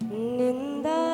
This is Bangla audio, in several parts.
您的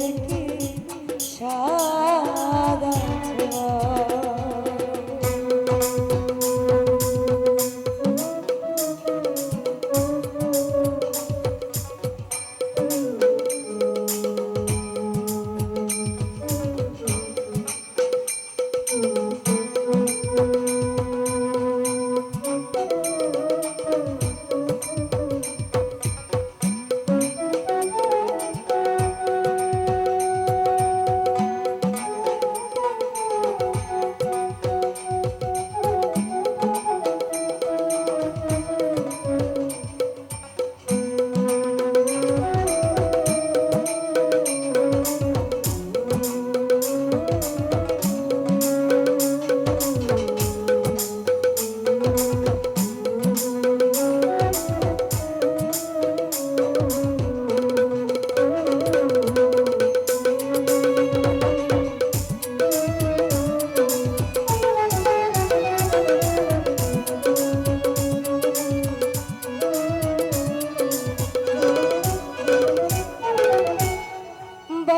রেখে সা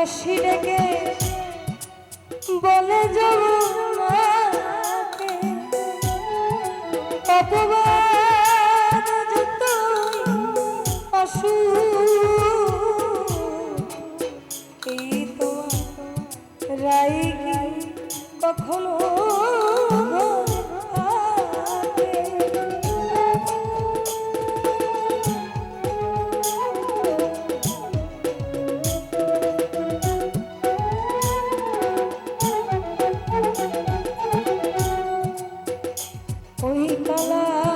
দাসী ডেকে বলে যমুনাকে অপবাদ এই তো রাই কখনো love.